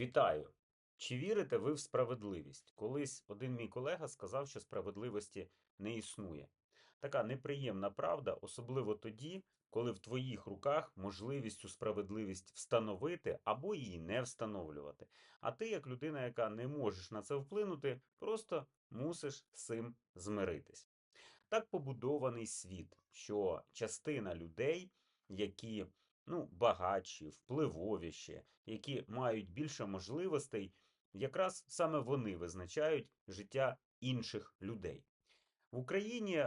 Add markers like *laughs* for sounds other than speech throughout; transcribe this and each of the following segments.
Вітаю! Чи вірите ви в справедливість? Колись один мій колега сказав, що справедливості не існує. Така неприємна правда, особливо тоді, коли в твоїх руках можливість цю справедливість встановити або її не встановлювати. А ти, як людина, яка не можеш на це вплинути, просто мусиш з цим змиритись. Так побудований світ, що частина людей, які ну, багатші, впливовіші, які мають більше можливостей, якраз саме вони визначають життя інших людей. В Україні,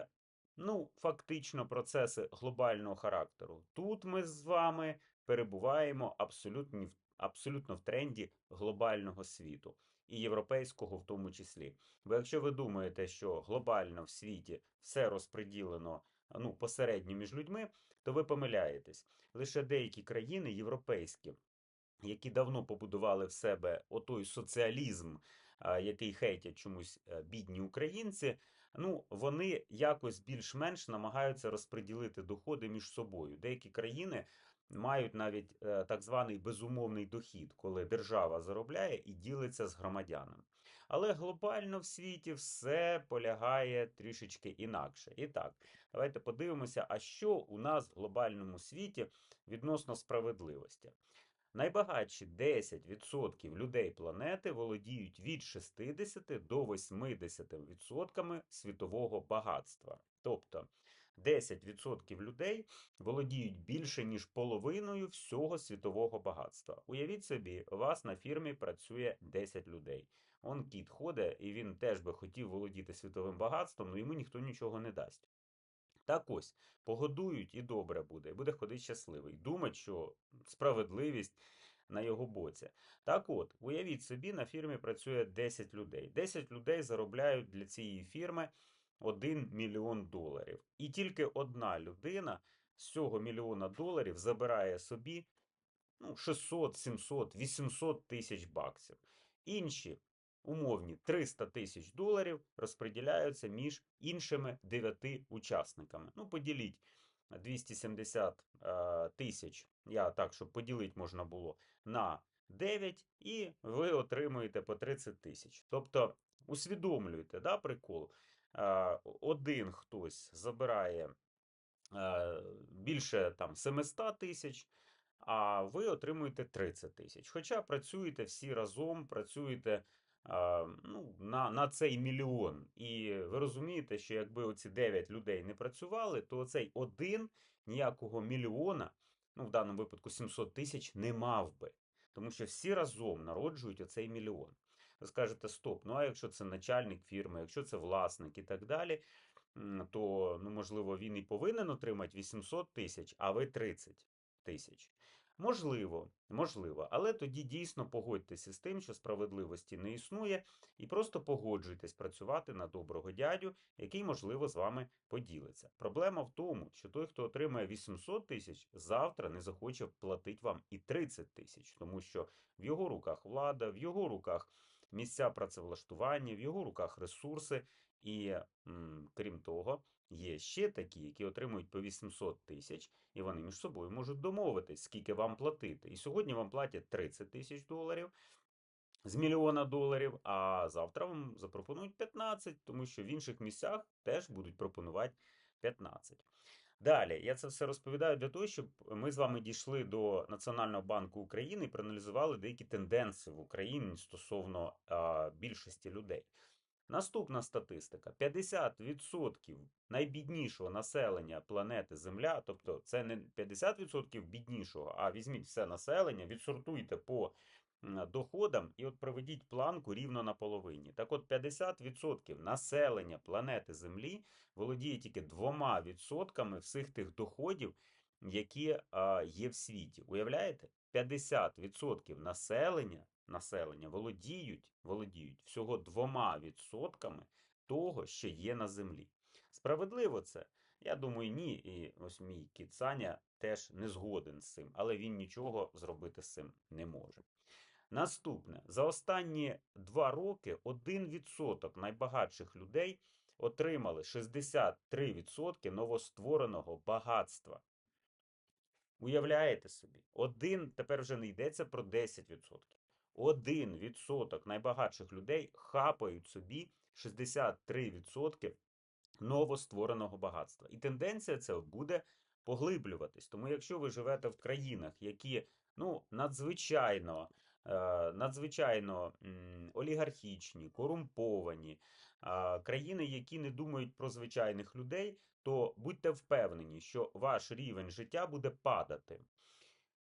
ну, фактично, процеси глобального характеру. Тут ми з вами перебуваємо абсолютно, абсолютно в тренді глобального світу і європейського в тому числі. Бо якщо ви думаєте, що глобально в світі все розподілено ну, посередньо між людьми, то ви помиляєтесь. Лише деякі країни європейські, які давно побудували в себе отой соціалізм, який хейтять чомусь е, бідні українці, ну вони якось більш-менш намагаються розподілити доходи між собою. Деякі країни мають навіть е, так званий безумовний дохід, коли держава заробляє і ділиться з громадянами. Але глобально в світі все полягає трішечки інакше. І так, давайте подивимося, а що у нас в глобальному світі відносно справедливості. Найбагатші 10% людей планети володіють від 60 до 80% світового багатства. Тобто 10% людей володіють більше, ніж половиною всього світового багатства. Уявіть собі, у вас на фірмі працює 10 людей. Он кіт ходить, і він теж би хотів володіти світовим багатством, але йому ніхто нічого не дасть. Так ось, погодують і добре буде, буде ходити щасливий. Думать, що справедливість на його боці. Так от, уявіть собі, на фірмі працює 10 людей. 10 людей заробляють для цієї фірми 1 мільйон доларів. І тільки одна людина з цього мільйона доларів забирає собі ну, 600, 700, 800 тисяч баксів. Інші умовні 300 тисяч доларів розподіляються між іншими 9 учасниками. Ну, поділіть 270 е, тисяч, я так, щоб поділити можна було, на 9, і ви отримуєте по 30 тисяч. Тобто, усвідомлюєте, да, прикол? Е, Один хтось забирає е, більше там 700 тисяч, а ви отримуєте 30 тисяч. Хоча працюєте всі разом, працюєте ну, на, на цей мільйон. І ви розумієте, що якби оці 9 людей не працювали, то цей один ніякого мільйона, ну в даному випадку 700 тисяч, не мав би. Тому що всі разом народжують оцей мільйон. Ви скажете, стоп, ну а якщо це начальник фірми, якщо це власник і так далі, то ну, можливо він і повинен отримати 800 тисяч, а ви 30 тисяч. Можливо, можливо, але тоді дійсно погодьтеся з тим, що справедливості не існує, і просто погоджуйтесь працювати на доброго дядю, який, можливо, з вами поділиться. Проблема в тому, що той, хто отримає 800 тисяч, завтра не захоче платити вам і 30 тисяч, тому що в його руках влада, в його руках місця працевлаштування, в його руках ресурси, і крім того, є ще такі, які отримують по 800 тисяч, і вони між собою можуть домовитись, скільки вам платити. І сьогодні вам платять 30 тисяч доларів з мільйона доларів, а завтра вам запропонують 15, тому що в інших місцях теж будуть пропонувати 15. Далі, я це все розповідаю для того, щоб ми з вами дійшли до Національного банку України і проаналізували деякі тенденції в Україні стосовно а, більшості людей. Наступна статистика: 50% найбіднішого населення планети Земля, тобто це не 50% біднішого, а візьміть все населення, відсортуйте по доходам і от проведіть планку рівно на половині. Так от 50% населення планети Землі володіє тільки 2% всіх тих доходів, які є в світі. Уявляєте? 50% населення, населення володіють, володіють всього 2% того, що є на землі. Справедливо це? Я думаю, ні. І ось мій кіт Саня теж не згоден з цим, але він нічого зробити з цим не може. Наступне, за останні два роки 1% найбагатших людей отримали 63% новоствореного багатства. Уявляєте собі, один тепер вже не йдеться про 10%. 1% найбагатших людей хапають собі 63% новоствореного багатства. І тенденція ця буде поглиблюватись. Тому якщо ви живете в країнах, які ну, надзвичайно, надзвичайно олігархічні, корумповані, країни, які не думають про звичайних людей, то будьте впевнені, що ваш рівень життя буде падати.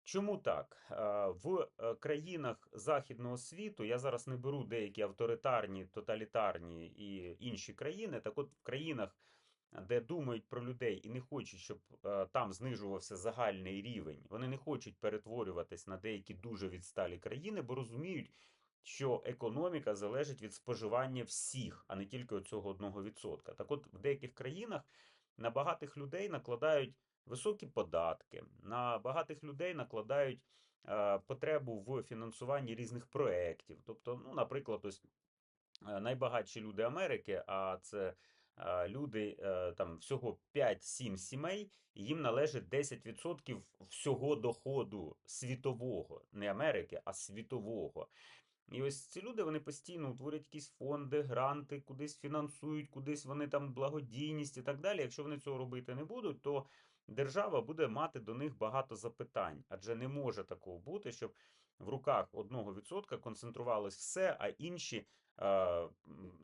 Чому так? Е, В е, країнах західного світу я зараз не беру деякі авторитарні, тоталітарні і інші країни. Так от в країнах, де думають про людей і не хочуть, щоб там знижувався загальний рівень, вони не хочуть перетворюватись на деякі дуже відсталі країни, бо розуміють, що економіка залежить від споживання всіх, а не тільки цього 1%. Так от в деяких країнах на багатих людей накладають високі податки, на багатих людей накладають потребу в фінансуванні різних проєктів. Тобто, ну, наприклад, ось найбагатші люди Америки, а це люди е, там всього 5-7 сімей, їм належить 10% всього доходу світового, не Америки, а світового. І ось ці люди вони постійно утворюють якісь фонди, гранти, кудись фінансують, кудись вони там благодійність і так далі. Якщо вони цього робити не будуть, то держава буде мати до них багато запитань, адже не може такого бути, щоб в руках 1% концентрувалось все, а інші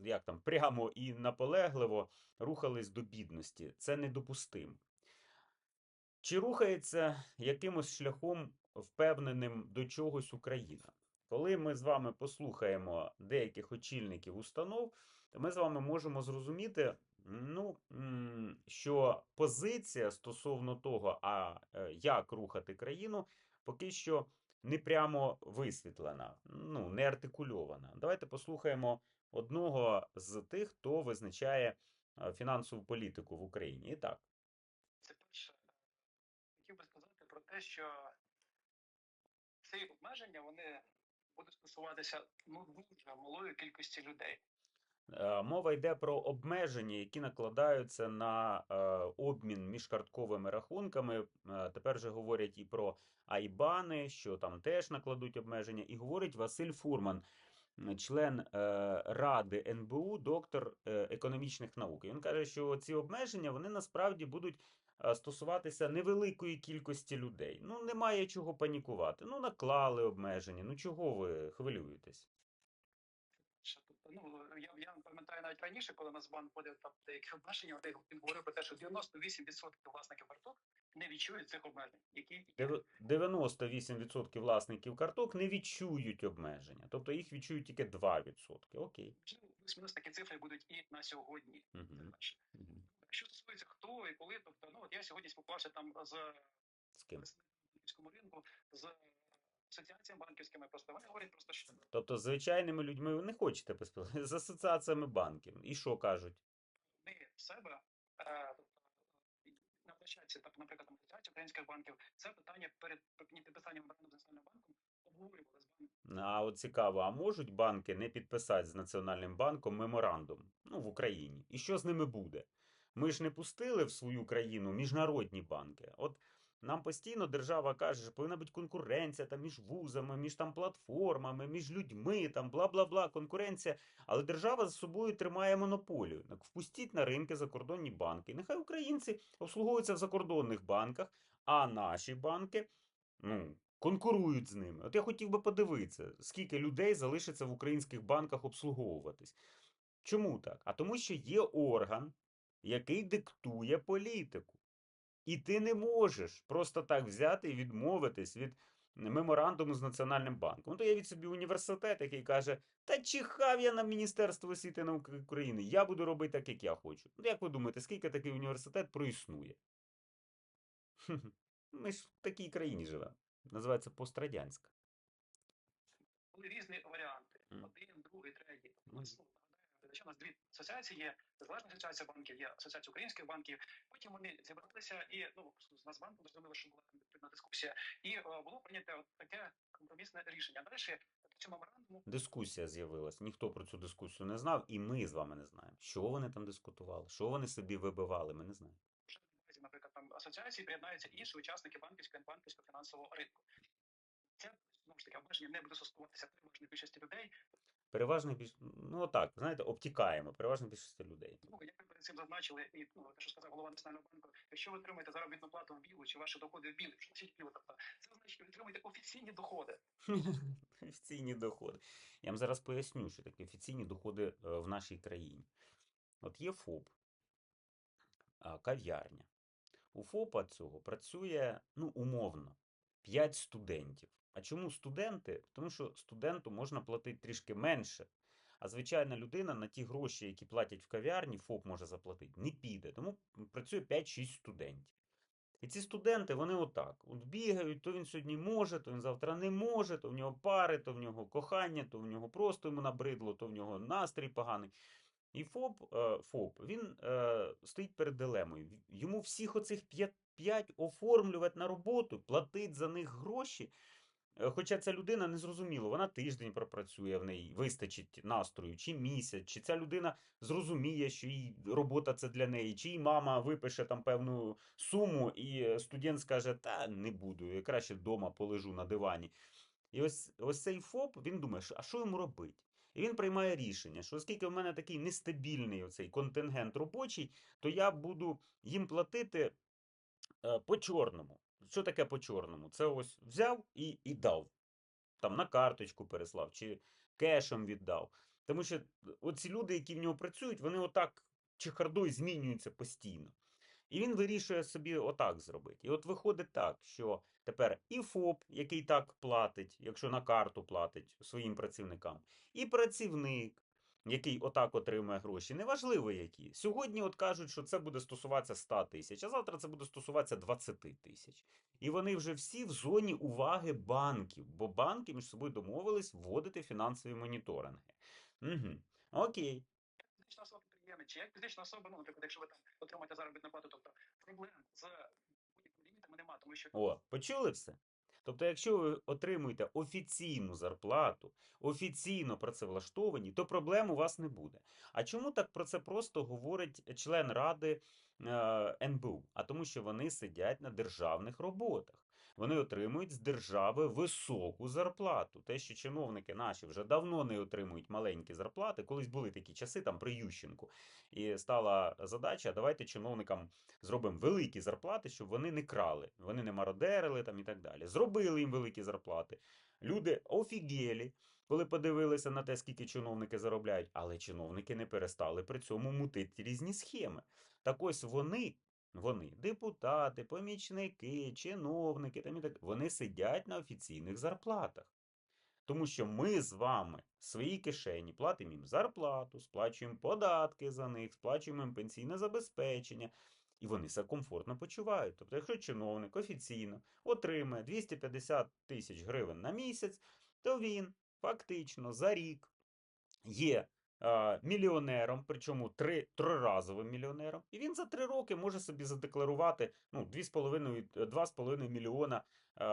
як там прямо і наполегливо рухались до бідності. Це недопустимо. Чи рухається якимось шляхом впевненим до чогось Україна? Коли ми з вами послухаємо деяких очільників установ, то ми з вами можемо зрозуміти, ну, що позиція стосовно того, а е, як рухати країну, поки що не прямо висвітлена, ну, не артикульована. Давайте послухаємо одного з тих, хто визначає е, фінансову політику в Україні. І так. Це перше. Хотів би сказати про те, що ці обмеження вони будуть стосуватися ну дуже малої кількості людей. Е, Мова йде про обмеження, які накладаються на е, обмін між картковими рахунками. Е, Тепер же говорять і про айбани, що там теж накладуть обмеження. І говорить Василь Фурман, член Ради НБУ, доктор економічних наук. І він каже, що ці обмеження вони насправді будуть стосуватися невеликої кількості людей. Ну, немає чого панікувати. Ну, наклали обмеження. Ну чого ви хвилюєтесь? Ну навіть раніше, коли Нацбанк вводив там деякі обмеження, він говорив про те, що 98% власників карток не відчують цих обмежень, які є. 98% власників карток не відчують обмеження, тобто їх відчують тільки 2%. Окей. Плюс-мінус такі цифри будуть і на сьогодні. Угу. Що стосується хто і коли, тобто, ну от я сьогодні спілкувався там з З ким? ринку, з асоціаціями банківськими, просто вони говорять просто, що Тобто, звичайними людьми ви не хочете поспілкуватися з асоціаціями банків. І що кажуть? ми в себе, е, на площадці, так, наприклад, там асоціації українських банків, це питання перед підписанням меморандуму з національним банком обговорювали з банком. А от цікаво, а можуть банки не підписати з Національним банком меморандум ну, в Україні? І що з ними буде? Ми ж не пустили в свою країну міжнародні банки. От нам постійно держава каже, що повинна бути конкуренція там між вузами, між там платформами, між людьми, там бла бла бла, конкуренція. Але держава за собою тримає монополію. Впустіть на ринки закордонні банки. Нехай українці обслуговуються в закордонних банках, а наші банки ну, конкурують з ними. От я хотів би подивитися, скільки людей залишиться в українських банках обслуговуватись. Чому так? А тому, що є орган, який диктує політику. І ти не можеш просто так взяти і відмовитись від меморандуму з Національним банком. Ну, то є від собі університет, який каже: Та чихав я на Міністерство освіти науки України, я буду робити так, як я хочу. Ну, як ви думаєте, скільки такий університет проіснує? Ми ж в такій країні живемо. Називається пострадянська. Були різні варіанти: один, другий, третій. Мгм. Ось, ну, нагадаю, що у нас дві асоціації є: Незалежна асоціація банків, є асоціація українських банків. Потім вони зібралися і ну з Нацбанком зрозуміло, що була відповідна дискусія, і е, було прийнято таке компромісне рішення. Далі цьому меморандуму Дискусія з'явилась. Ніхто про цю дискусію не знав, і ми з вами не знаємо. Що вони там дискутували, що вони собі вибивали, ми не знаємо. наприклад, там асоціації приєднаються інші учасники банківського банківського фінансового ринку. Це знову ж таки обмеження не буде стосуватися переважної більшості людей. Переважно більш, ну так, знаєте, обтікаємо, переважно більшості людей. Ну, як ви перед цим зазначили, і ну, те, що сказав голова Національного банку, якщо ви отримаєте заробітну плату в білу чи ваші доходи в білу, що білу, тобто це значить, що ви отримуєте офіційні доходи. *laughs* Офіційні доходи. Я вам зараз поясню, що таке офіційні доходи е, в нашій країні. От є ФОП, кав'ярня. У ФОПа цього працює, ну, умовно, 5 студентів. А чому студенти? Тому що студенту можна платити трішки менше. А звичайна людина на ті гроші, які платять в кав'ярні, ФОП може заплатити, не піде. Тому працює 5-6 студентів. І ці студенти, вони отак. От бігають, то він сьогодні може, то він завтра не може, то в нього пари, то в нього кохання, то в нього просто йому набридло, то в нього настрій поганий. І ФОП, е, ФОП він е, стоїть перед дилемою. Йому всіх оцих 5 оформлювати на роботу, платить за них гроші. Е, Хоча ця людина не зрозуміло, вона тиждень пропрацює в неї, вистачить настрою, чи місяць, чи ця людина зрозуміє, що їй робота це для неї, чи їй мама випише там певну суму, і студент скаже, та не буду, я краще вдома полежу на дивані. І ось, ось цей ФОП, він думає, а що йому робити? І він приймає рішення, що оскільки в мене такий нестабільний оцей контингент робочий, то я буду їм платити е, по чорному. Що таке по чорному? Це ось взяв і, і дав. Там на карточку переслав чи кешем віддав. Тому що оці люди, які в нього працюють, вони отак чехардою змінюються постійно. І він вирішує собі отак зробити. І от виходить так, що тепер і ФОП, який так платить, якщо на карту платить своїм працівникам, і працівник, який отак отримує гроші, неважливо які. Сьогодні от кажуть, що це буде стосуватися 100 тисяч, а завтра це буде стосуватися 20 тисяч. І вони вже всі в зоні уваги банків, бо банки між собою домовились вводити фінансові моніторинги. Угу. Окей. Чи як фізична особа, ну, наприклад, якщо ви там отримаєте заробітну плату, тобто проблем з будь-якими лімітами немає, тому що О, почули все? Тобто, якщо ви отримуєте офіційну зарплату, офіційно працевлаштовані, то проблем у вас не буде. А чому так про це просто говорить член Ради е, НБУ? А тому, що вони сидять на державних роботах. Вони отримують з держави високу зарплату. Те, що чиновники наші вже давно не отримують маленькі зарплати. Колись були такі часи там при Ющенку. І стала задача: давайте чиновникам зробимо великі зарплати, щоб вони не крали, вони не мародерили там і так далі. Зробили їм великі зарплати. Люди офігелі, коли подивилися на те, скільки чиновники заробляють, але чиновники не перестали при цьому мутити різні схеми. Так ось вони. Вони, депутати, помічники, чиновники, там і так, вони сидять на офіційних зарплатах. Тому що ми з вами в своїй кишені платимо їм зарплату, сплачуємо податки за них, сплачуємо їм пенсійне забезпечення, і вони себе комфортно почувають. Тобто, якщо чиновник офіційно отримує 250 тисяч гривень на місяць, то він фактично за рік є мільйонером, причому три, триразовим мільйонером, і він за три роки може собі задекларувати ну, 2,5 2,5 мільйона е,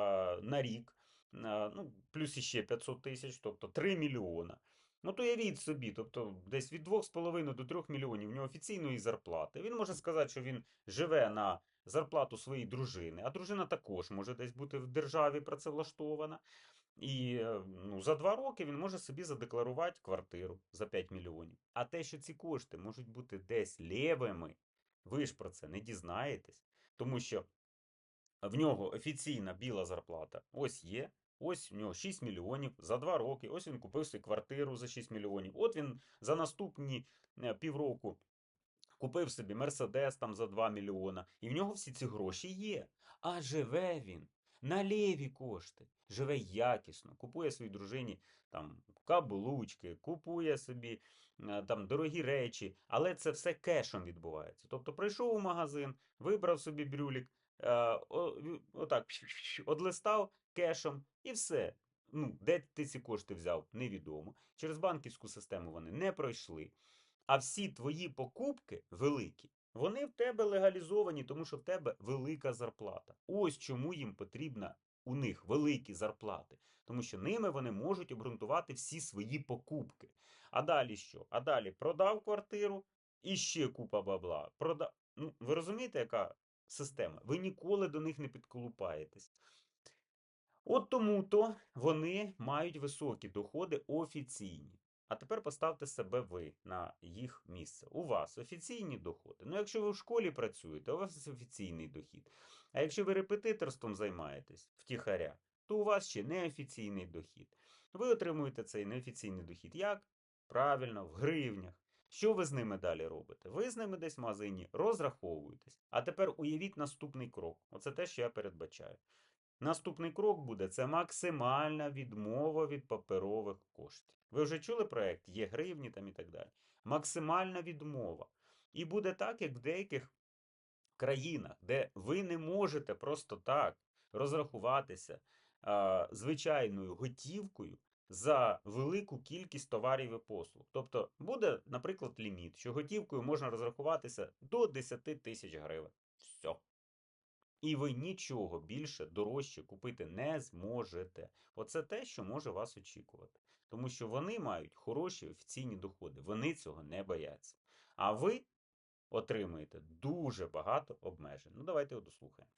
на рік, е, ну, плюс іще 500 тисяч, тобто 3 мільйона. Ну, то явіть собі, тобто десь від 2,5 до 3 мільйонів в нього офіційної зарплати. Він може сказати, що він живе на зарплату своєї дружини, а дружина також може десь бути в державі працевлаштована. І е, ну, за два роки він може собі задекларувати квартиру за 5 мільйонів. А те, що ці кошти можуть бути десь лєвими, ви ж про це не дізнаєтесь, тому що в нього офіційна біла зарплата ось є. Ось в нього 6 мільйонів за два роки. Ось він купив собі квартиру за 6 мільйонів. От він за наступні е, півроку купив собі Мерседес там за 2 мільйона. І в нього всі ці гроші є. А живе він на ліві кошти, живе якісно, купує своїй дружині там каблучки, купує собі е, там дорогі речі, але це все кешем відбувається. Тобто прийшов у магазин, вибрав собі брюлік, е, отак одлистав кешем і все. Ну, де ти ці кошти взяв, невідомо. Через банківську систему вони не пройшли. А всі твої покупки великі, вони в тебе легалізовані, тому що в тебе велика зарплата. Ось чому їм потрібна у них великі зарплати, тому що ними вони можуть обґрунтувати всі свої покупки. А далі що? А далі продав квартиру і ще купа бабла. Прода... Ну, ви розумієте, яка система? Ви ніколи до них не підколупаєтесь. От тому-то вони мають високі доходи офіційні. А тепер поставте себе ви на їх місце. У вас офіційні доходи. Ну, якщо ви в школі працюєте, у вас офіційний дохід. А якщо ви репетиторством займаєтесь втіхаря, то у вас ще неофіційний дохід. Ви отримуєте цей неофіційний дохід як? Правильно, в гривнях. Що ви з ними далі робите? Ви з ними десь в магазині розраховуєтесь. А тепер уявіть наступний крок. Оце те, що я передбачаю. Наступний крок буде це максимальна відмова від паперових коштів. Ви вже чули проект? Є гривні там і так далі. Максимальна відмова. І буде так, як в деяких країнах, де ви не можете просто так розрахуватися а, звичайною готівкою за велику кількість товарів і послуг. Тобто буде, наприклад, ліміт, що готівкою можна розрахуватися до 10 тисяч гривень. Все. І ви нічого більше дорожче купити не зможете. Оце те, що може вас очікувати. Тому що вони мають хороші офіційні доходи. Вони цього не бояться. А ви отримуєте дуже багато обмежень. Ну, давайте його дослухаємо.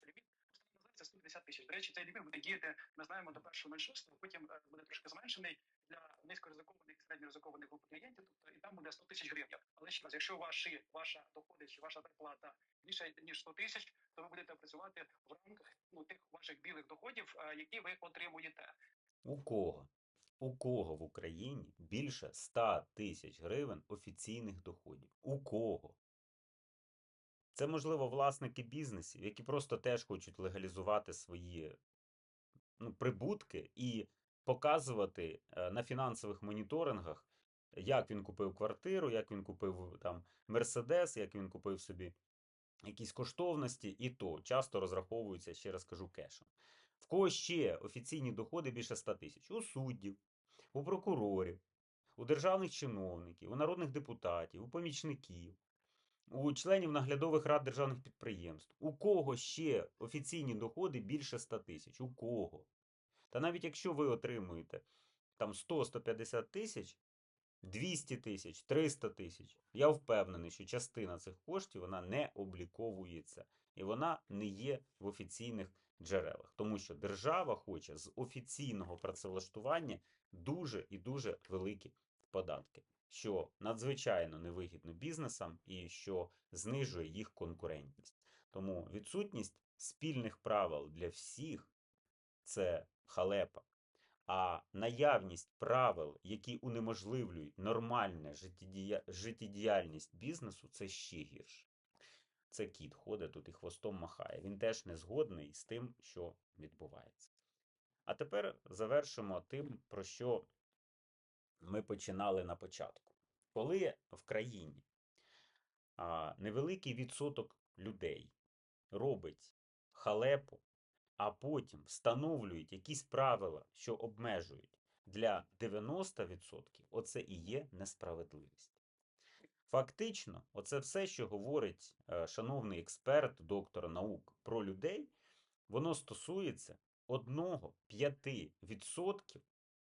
Це 150 тисяч. До речі, цей ліміт буде діяти, ми знаємо, до 1.06, потім е, буде трошки зменшений для низькоризикованих, середньоризикованих груп клієнтів, тобто і там буде 100 тисяч гривень. Але ще раз, якщо ваші, ваша доходи чи ваша зарплата більше ніж 100 тисяч, то ви будете працювати в рамках ну, тих ваших білих доходів, е, які ви отримуєте. У кого? У кого в Україні більше 100 тисяч гривень офіційних доходів? У кого? Це, можливо, власники бізнесів, які просто теж хочуть легалізувати свої ну, прибутки і показувати е, на фінансових моніторингах, як він купив квартиру, як він купив там Мерседес, як він купив собі якісь коштовності, і то часто розраховуються, ще раз кажу, кешем. В кого ще офіційні доходи більше 100 тисяч? У суддів, у прокурорів, у державних чиновників, у народних депутатів, у помічників, у членів наглядових рад державних підприємств. У кого ще офіційні доходи більше 100 тисяч? У кого? Та навіть якщо ви отримуєте там 100-150 тисяч, 200 тисяч, 300 тисяч, я впевнений, що частина цих коштів вона не обліковується і вона не є в офіційних джерелах, тому що держава хоче з офіційного працевлаштування дуже і дуже великі податки, що надзвичайно невигідно бізнесам і що знижує їх конкурентність. Тому відсутність спільних правил для всіх це халепа. А наявність правил, які унеможливлюють нормальне життєдіяльність бізнесу, це ще гірше. Це кіт ходить тут і хвостом махає. Він теж не згодний з тим, що відбувається. А тепер завершимо тим, про що ми починали на початку. Коли в країні невеликий відсоток людей робить халепу, а потім встановлюють якісь правила, що обмежують для 90%, оце і є несправедливість. Фактично, оце все, що говорить е, шановний експерт, доктор наук про людей, воно стосується 1-5%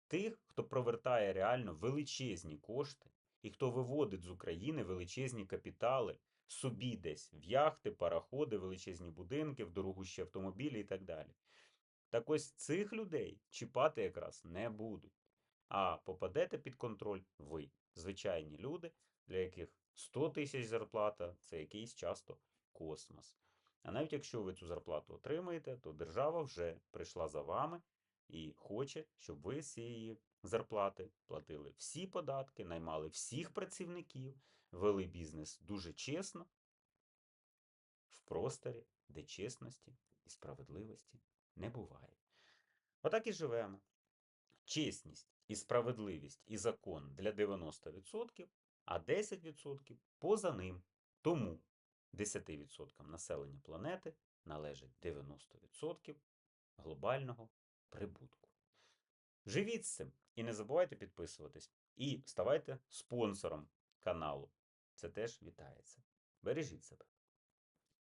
тих, хто провертає реально величезні кошти і хто виводить з України величезні капітали собі десь в яхти, пароходи, величезні будинки, в дорогущі автомобілі і так далі. Так ось цих людей чіпати якраз не будуть. А попадете під контроль ви, звичайні люди, для яких 100 тисяч зарплата це якийсь часто космос. А навіть якщо ви цю зарплату отримаєте, то держава вже прийшла за вами і хоче, щоб ви з цієї зарплати платили всі податки, наймали всіх працівників, вели бізнес дуже чесно, в просторі, де чесності і справедливості не буває. Отак і живемо. Чесність і справедливість і закон для 90%, а 10% поза ним. Тому 10% населення планети належить 90% глобального прибутку. Живіть з цим і не забувайте підписуватись. І ставайте спонсором каналу. Це теж вітається. Бережіть себе.